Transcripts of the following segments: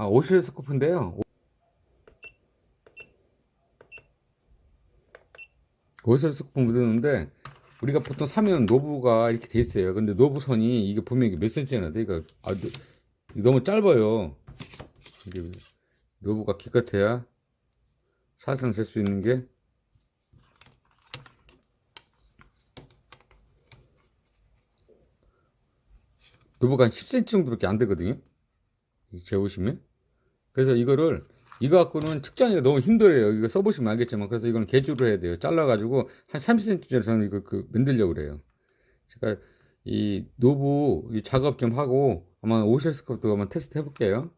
아, 오실 스코프인데요. 오실 스코프 묻었는데 우리가 보통 사면 노브가 이렇게 돼 있어요. 근데 노브선이 이게 보면 이게 몇 센치나 돼? 이거 아, 너무 짧아요. 이게 노브가 기껏해야 사실상 잴수 있는 게 노브가 한 10cm 정도밖에 안 되거든요. 이 재보시면. 그래서 이거를 이거 갖고는 측정하기가 너무 힘들어요. 이거 써보시면 알겠지만 그래서 이거는 개조를 해야 돼요. 잘라가지고 한 30cm짜리 저는 이거 그 만들려고 그래요. 제가 이 노브 이 작업 좀 하고 아마 오실스 것도 한번 테스트 해볼게요.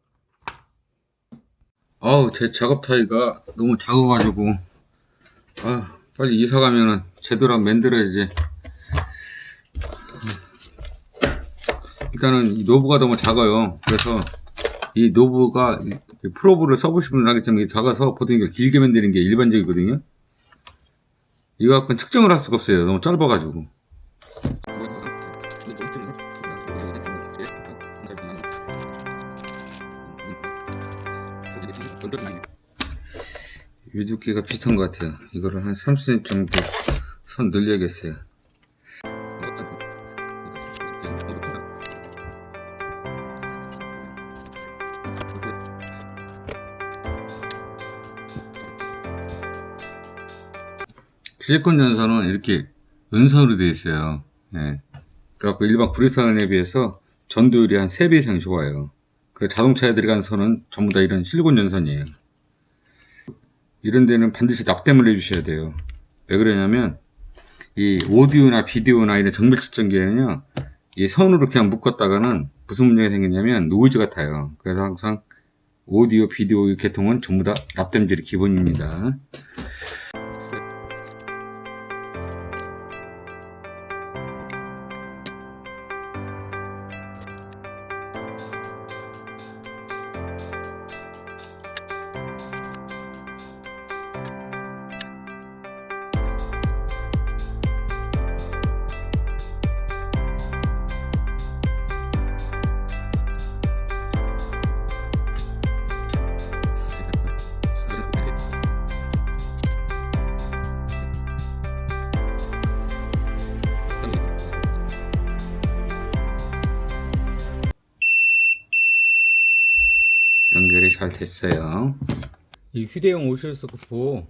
아우 제 작업 타이가 너무 작아가지고 아 빨리 이사 가면은 제대로 만들어야지. 일단은 이 노브가 너무 작아요. 그래서 이 노브가 프로브를 써보시면 알겠지만 이게 작아서 보통 이걸 길게 만드는 게 일반적이거든요. 이거 갖고는 측정을 할 수가 없어요. 너무 짧아가지고. 이 두께가 비슷한 것 같아요. 이거를 한 30cm 정도 선 늘려야겠어요. 실리콘 전선은 이렇게 은선으로 되어 있어요. 예. 그래갖고 일반 구리선에 비해서 전도율이 한 3배 이상 좋아요. 그래서 자동차에 들어간 선은 전부 다 이런 실리콘 전선이에요. 이런 데는 반드시 납땜을 해주셔야 돼요. 왜 그러냐면, 이 오디오나 비디오나 이런 정밀 측정기에는요, 이 선으로 그냥 묶었다가는 무슨 문제가 생기냐면 노이즈 같아요. 그래서 항상 오디오, 비디오 계통은 전부 다 납땜질이 기본입니다. 됐어요. 이 휴대용 오실스코프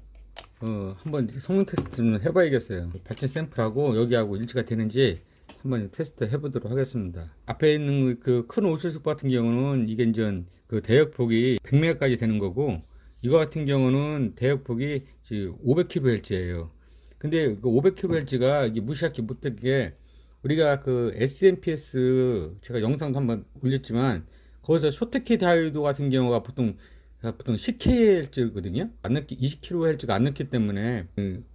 어, 한번 성능 테스트 좀 해봐야겠어요. 발진 샘플하고 여기하고 일치가 되는지 한번 테스트 해보도록 하겠습니다. 앞에 있는 그 큰 오실스코프 같은 경우는 이게 이제 그 대역폭이 100메가까지 되는 거고 이거 같은 경우는 대역폭이 500kHz예요. 근데 그 500kHz가 이게 무시할 게 못된 게 우리가 그 SMPS 제가 영상도 한번 올렸지만 거기서 쇼트키 다이오드 같은 경우가 보통 보통 10kHz거든요. 안 넣기 20kHz가 안 넣기 때문에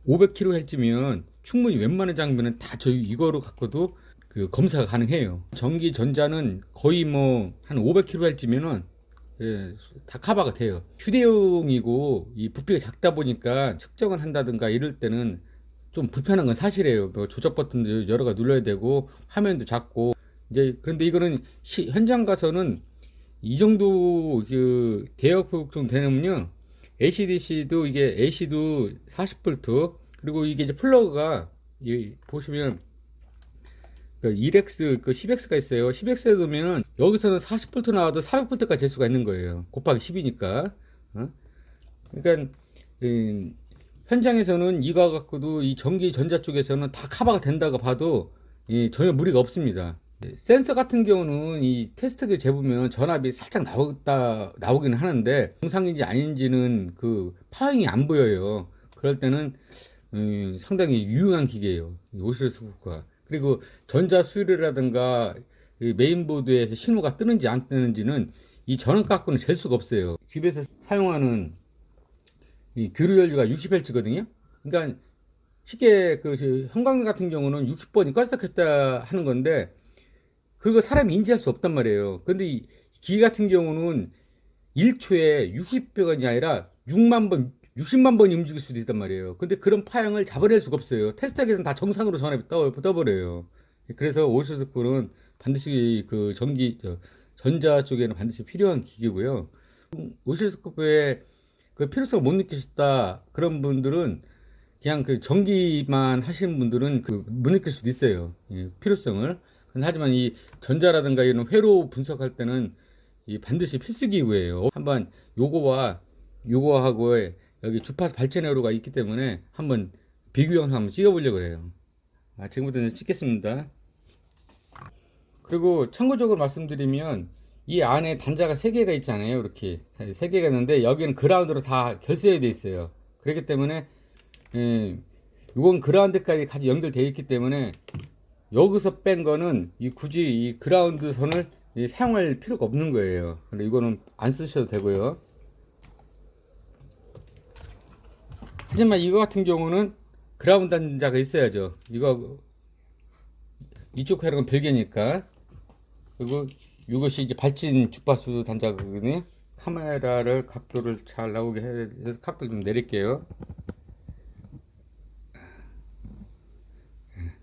500kHz면 충분히 웬만한 장비는 다 저희 이거로 갖고도 그 검사가 가능해요. 전기 전자는 거의 뭐 한 500kHz면은 예, 다 커버가 돼요. 휴대용이고 이 부피가 작다 보니까 측정을 한다든가 이럴 때는 좀 불편한 건 사실이에요. 뭐 조작 버튼도 여러 가 눌러야 되고 화면도 작고 이제 그런데 이거는 시- 현장 가서는 이 정도 그 대역폭 정도 되면요. ACDC도 이게 AC도 40V 그리고 이게 이제 플러그가 이 보시면 그 1X 그 10X가 있어요. 10X에 두면은 여기서는 40V 나와도 400V까지 될 수가 있는 거예요. 곱하기 10이니까. 어? 그러니까 음, 현장에서는 이거 갖고도 이 전기 전자 쪽에서는 다 커버가 된다고 봐도 이 전혀 무리가 없습니다. 네, 센서 같은 경우는 이 테스트기 재보면 전압이 살짝 나오다 나오기는 하는데 정상인지 아닌지는 그 파형이 안 보여요. 그럴 때는 음, 상당히 유용한 기계예요. 이 오실스코프가 그리고 전자 수율이라든가 이 메인보드에서 신호가 뜨는지 안 뜨는지는 이 전원 갖고는 잴 수가 없어요. 집에서 사용하는 이 교류 연료가 60Hz거든요. 그러니까 쉽게 그 저, 형광등 같은 경우는 60번이 껐다 켰다 하는 건데 그거 사람이 인지할 수 없단 말이에요. 근데 이 기계 같은 경우는 1초에 60번이 아니라 6만 번, 60만 번이 움직일 수도 있단 말이에요. 근데 그런 파형을 잡아낼 수가 없어요. 테스트하기에서는 다 정상으로 전압이 떠, 떠버려요. 그래서 오실스코는 반드시 그 전기, 저, 전자 쪽에는 반드시 필요한 기계고요. 오실스코프의 그 필요성을 못 느끼셨다 그런 분들은 그냥 그 전기만 하시는 분들은 그 못 느낄 수도 있어요. 예, 필요성을. 하지만 이 전자라든가 이런 회로 분석할 때는 이 반드시 필수 기구예요. 한번 요거와 요거하고의 여기 주파수 발전 회로가 있기 때문에 한번 비교 영상 한번 찍어보려고 그래요. 아, 지금부터 찍겠습니다. 그리고 참고적으로 말씀드리면 이 안에 단자가 세 개가 있잖아요. 이렇게 세 개가 있는데 여기는 그라운드로 다돼 있어요. 그렇기 때문에 예, 이건 그라운드까지 같이 연결되어 있기 때문에 여기서 뺀 거는 이 굳이 이 그라운드 선을 이 사용할 필요가 없는 거예요. 근데 이거는 안 쓰셔도 되고요. 하지만 이거 같은 경우는 그라운드 단자가 있어야죠. 이거 이쪽 회로는 별개니까. 그리고 이것이 이제 발진 주파수 단자거든요. 카메라를 각도를 잘 나오게 해서 각도 좀 내릴게요.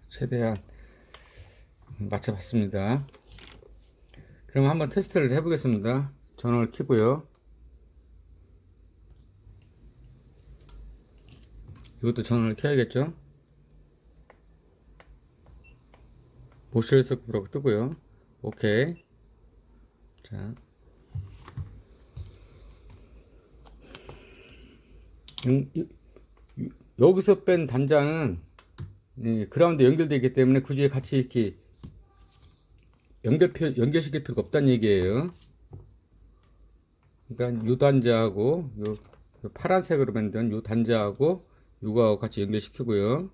최대한 맞춰봤습니다. 그럼 한번 테스트를 해보겠습니다. 전원을 켜고요. 이것도 전원을 켜야겠죠? 모션서브라고 뜨고요. 오케이. 자. 음, 여기서 뺀 단자는 이 그라운드 연결되어 있기 때문에 굳이 같이 이렇게 연결 연결시킬 필요가 없다는 얘기예요. 그러니까 요 단자하고 요, 요 파란색으로 만든 요 단자하고 요거하고 같이 연결시키고요.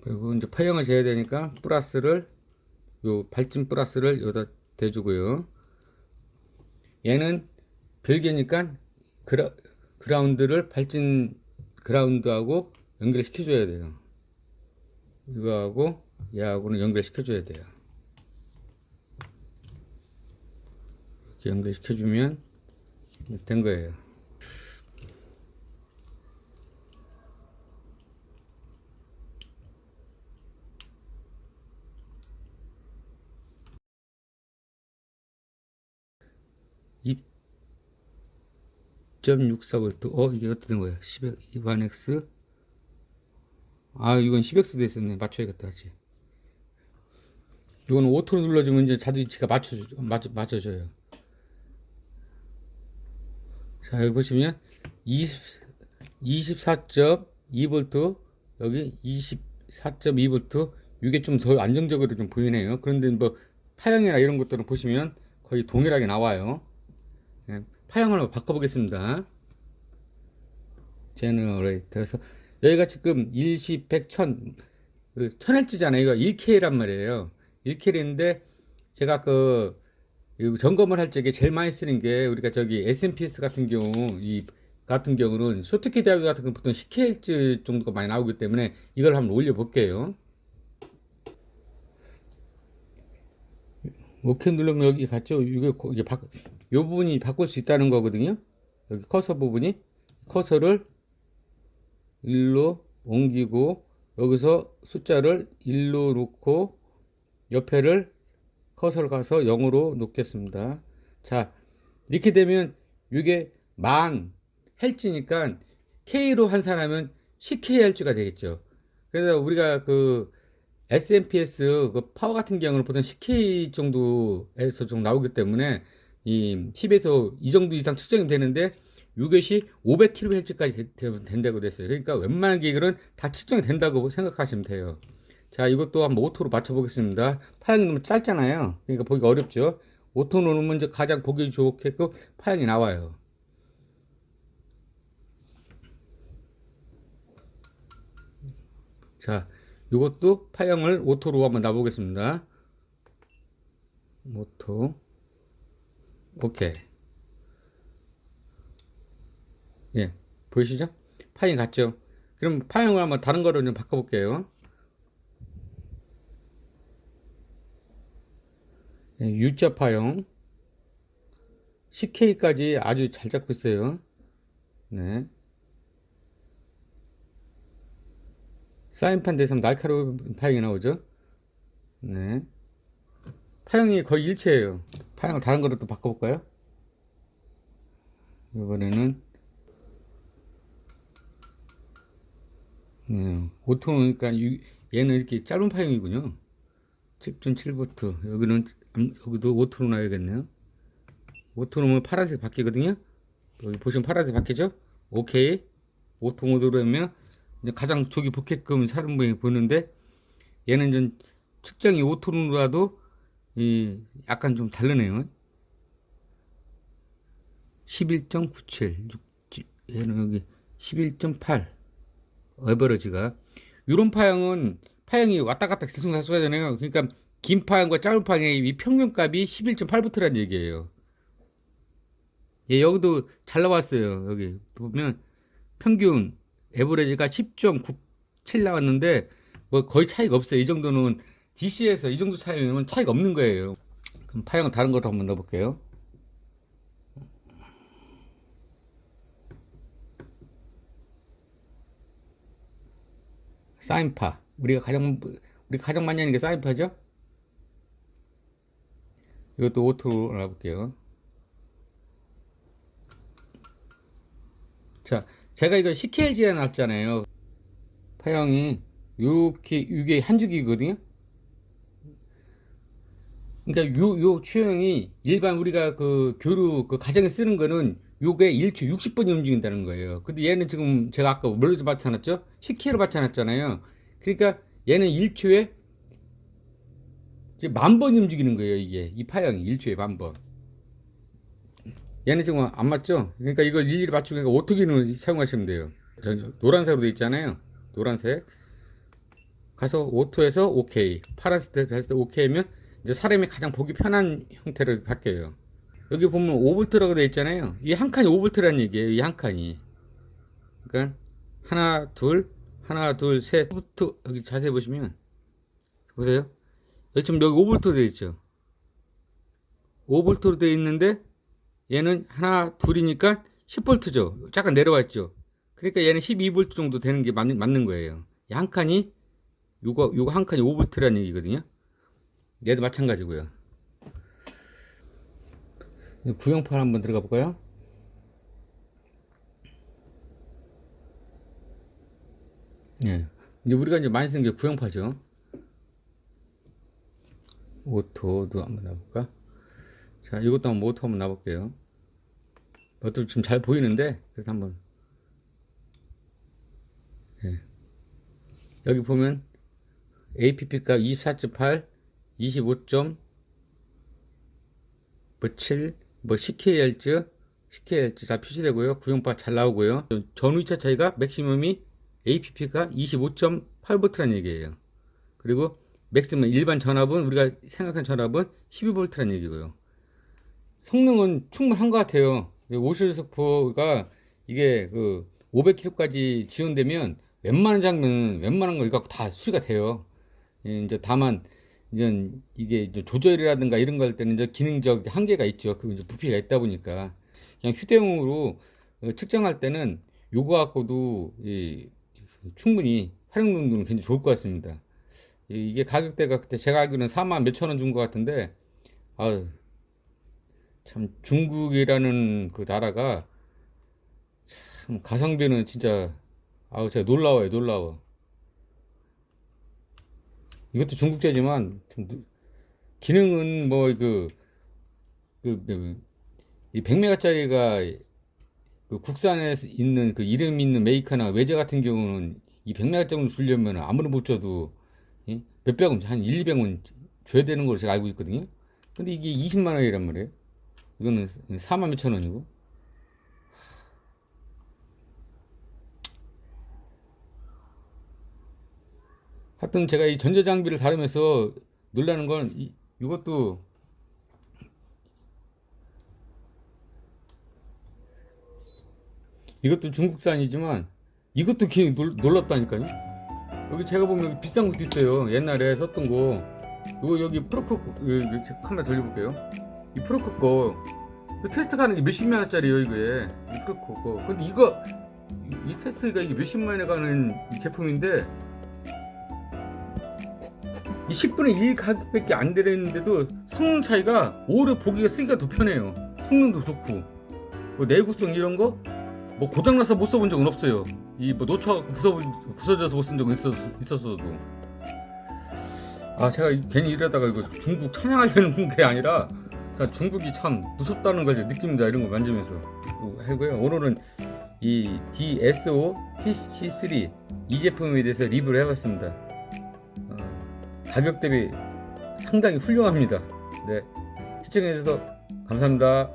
그리고 이제 파형을 재야 되니까 플러스를 요 발진 플러스를 여기다 대주고요. 얘는 별개니까 그라, 그라운드를 발진 그라운드하고 연결시켜 줘야 돼요. 이거하고 얘하고는 연결시켜 줘야 돼요. 이렇게 연결시켜 주면 된 거예요. 이 2.64V 어 이게 어떻게 된 거야 10 1X 아 이건 10X 돼 있었네. 맞춰야겠다 같이. 이거는 오토로 눌러주면 이제 자동치가 맞춰 맞, 맞춰줘요. 자 여기 보시면 20 24.2V 여기 24.2V 이게 좀 더 안정적으로 좀 보이네요. 그런데 뭐 파형이나 이런 것들은 보시면 거의 동일하게 나와요. 예, 파형을 바꿔보겠습니다. 제너레이터에서 여기가 지금 일시 100, 1000, 그 1000Hz잖아요. 이거 1K란 말이에요. 1K인데 제가 그이 점검을 할 적에 제일 많이 쓰는 게 우리가 저기 SMPS 같은 경우 이 같은 경우는 쇼트키 대학 같은 건 보통 10Khertz 정도가 많이 나오기 때문에 이걸 한번 올려 볼게요. 오케이 누르면 여기 갔죠? 이게 고- 이게 바, 요 부분이 바꿀 수 있다는 거거든요. 여기 커서 부분이 커서를 1로 옮기고 여기서 숫자를 1로 놓고 옆에를 커서를 가서 0으로 놓겠습니다. 자, 이렇게 되면 이게 만 헬지니까 K로 환산하면 10kHz가 되겠죠. 그래서 우리가 그 SMPS 그 파워 같은 경우는 보통 10K 정도에서 좀 나오기 때문에 이 10에서 이 정도 이상 측정이 되는데 이것이 500kHz까지 된다고 됐어요. 그러니까 웬만한 기계들은 다 측정이 된다고 생각하시면 돼요. 자, 이것도 한번 오토로 맞춰 보겠습니다. 파형이 너무 짧잖아요. 그러니까 보기가 어렵죠. 오토 놓으면 이제 가장 보기 좋게끔 파형이 나와요. 자, 이것도 파형을 오토로 한번 놔보겠습니다. 오토. 오케이. 예, 보이시죠? 파형 같죠? 그럼 파형을 한번 다른 거로 좀 바꿔볼게요. 예, U자 파형. 10K까지 아주 잘 잡고 있어요. 네. 사인판 대상 날카로운 파형이 나오죠? 네. 파형이 거의 일체예요. 파형을 다른 거로 또 바꿔볼까요? 이번에는 네, 오토니까 얘는 이렇게 짧은 파형이군요. 10.7V 여기는 음, 여기도 오토로 놔야겠네요. 오토로 면 파란색 바뀌거든요. 여기 보시면 파란색 바뀌죠? 오케이. 오토 모드로 하면 가장 저기 보게끔 사람분이 보는데 얘는 좀 측정이 오토로라도 이 약간 좀 다르네요. 11.97 얘는 여기 11.8 에버러지가 이런 파형은 파형이 왔다 갔다 들쑥날쑥하잖아요. 그러니까 긴 파형과 짧은 파형의 이 평균값이 11.8부터라는 얘기예요. 예, 여기도 잘 나왔어요. 여기 보면 평균 에버레지가 10.97 나왔는데 뭐 거의 차이가 없어요. 이 정도는 DC에서 이 정도 차이면 차이가 없는 거예요. 그럼 파형은 다른 거로 한번 넣어볼게요. 사인파. 우리가 가장 우리가 가장 많이 하는 게 사인파죠? 이것도 오토로 놔볼게요. 자, 제가 이거 CKLG에 놨잖아요. 파형이 요렇게 이게 한 줄기거든요. 그러니까 요, 요 추형이 일반 우리가 그 교류 그 가정에 쓰는 거는 요게 1초 60번이 움직인다는 거예요. 근데 얘는 지금 제가 아까 좀 받쳐놨죠? 10K로 받쳐놨잖아요. 그러니까 얘는 1초에 이제 만 번이 움직이는 거예요, 이게. 이 파형이 1초에 만 번. 얘는 지금 안 맞죠? 그러니까 이걸 일일이 맞추니까 오토기는 사용하시면 돼요. 저 노란색으로 돼 있잖아요. 노란색. 가서 오토에서 오케이. 파란색 했을 때 오케이면 이제 사람이 가장 보기 편한 형태로 바뀌어요. 여기 보면 5볼트라고 돼 있잖아요. 이 한 칸이 5볼트라는 얘기예요. 이 한 칸이. 그러니까 하나, 둘, 하나, 둘, 셋. 부터 여기 자세히 보시면 보세요. 여기 지금 여기 5볼트로 돼 있죠. 5볼트로 돼 있는데 얘는 하나, 둘이니까 10볼트죠. 잠깐 내려와 있죠. 그러니까 얘는 12볼트 정도 되는 게 맞는, 맞는 거예요. 이 한 칸이 요거 요거 한 칸이 5볼트라는 얘기거든요. 얘도 마찬가지고요. 구형판 한번 들어가 볼까요? 예. 이제 우리가 이제 많이 쓰는 게 구형파죠. 오토도 한번 놔볼까? 자, 이것도 한번 오토 한번 놔볼게요. 이것도 지금 잘 보이는데, 그래서 한번. 예. 여기 보면, APP가 24.8, 25점, 뭐 7, 뭐 CKL즈, CKL즈 다 표시되고요. 구형파 잘 나오고요. 전후차 차이가 맥시멈이 APP가 25.8V라는 얘기예요. 그리고 맥시멈 일반 전압은 우리가 생각한 전압은 12V라는 얘기고요. 성능은 충분한 것 같아요. 오실스포가 이게 그 500km까지 지원되면 웬만한 장면은 웬만한 거 이거 다 수리가 돼요. 예, 이제 다만 이제 이게 이제 조절이라든가 이런 거할 때는 이제 기능적 한계가 있죠. 그 이제 부피가 있다 보니까 그냥 휴대용으로 어, 측정할 때는 요거 갖고도 이 충분히 활용 정도는 굉장히 좋을 것 같습니다. 이- 이게 가격대가 그때 제가 알기로는 4만 몇천 원 준 것 같은데 아유 참 중국이라는 그 나라가 참 가성비는 진짜 아우 제가 놀라워요 놀라워. 이것도 중국제지만 기능은 뭐그 그, 그, 이 100메가짜리가 그 국산에 있는 그 이름 있는 메이커나 외제 같은 경우는 이 100메가 정도 주려면 아무리 못 줘도 예? 몇백 원, 한 1, 200원 줘야 되는 걸로 제가 알고 있거든요. 근데 이게 20만 원이란 말이에요. 이거는 4만 몇천 원이고. 하여튼 제가 이 전자장비를 다루면서 놀라는 건 이, 이것도 이것도 중국산이지만 이것도 기 놀, 놀랍다니까요. 여기 제가 보면 여기 비싼 것도 있어요. 옛날에 썼던 거. 이거 여기 프로코 카메라 돌려볼게요. 이 프로코 거 테스트 가는 게 몇십만 원짜리예요 이게 이 프로코 거. 근데 이거 이, 이 테스트가 이게 몇십만 원에 가는 이 제품인데 이 10분의 1 가격밖에 안 되는데도 성능 차이가 오히려 보기가 쓰기가 더 편해요. 성능도 좋고 뭐 내구성 이런 거 뭐 고장나서 못 써본 적은 없어요. 이 뭐 놓쳐갖고 부서 부서져서 못 쓴 적은 있었, 있었어도 아 제가 이- 괜히 이러다가 이거 중국 찬양하려는 게 아니라 자, 중국이 참 무섭다는 걸 느낍니다. 이런 거 만지면서 하고요. 오늘은 이 DSO TC3 이 제품에 대해서 리뷰를 해봤습니다. 어, 가격 대비 상당히 훌륭합니다. 네, 시청해주셔서 감사합니다.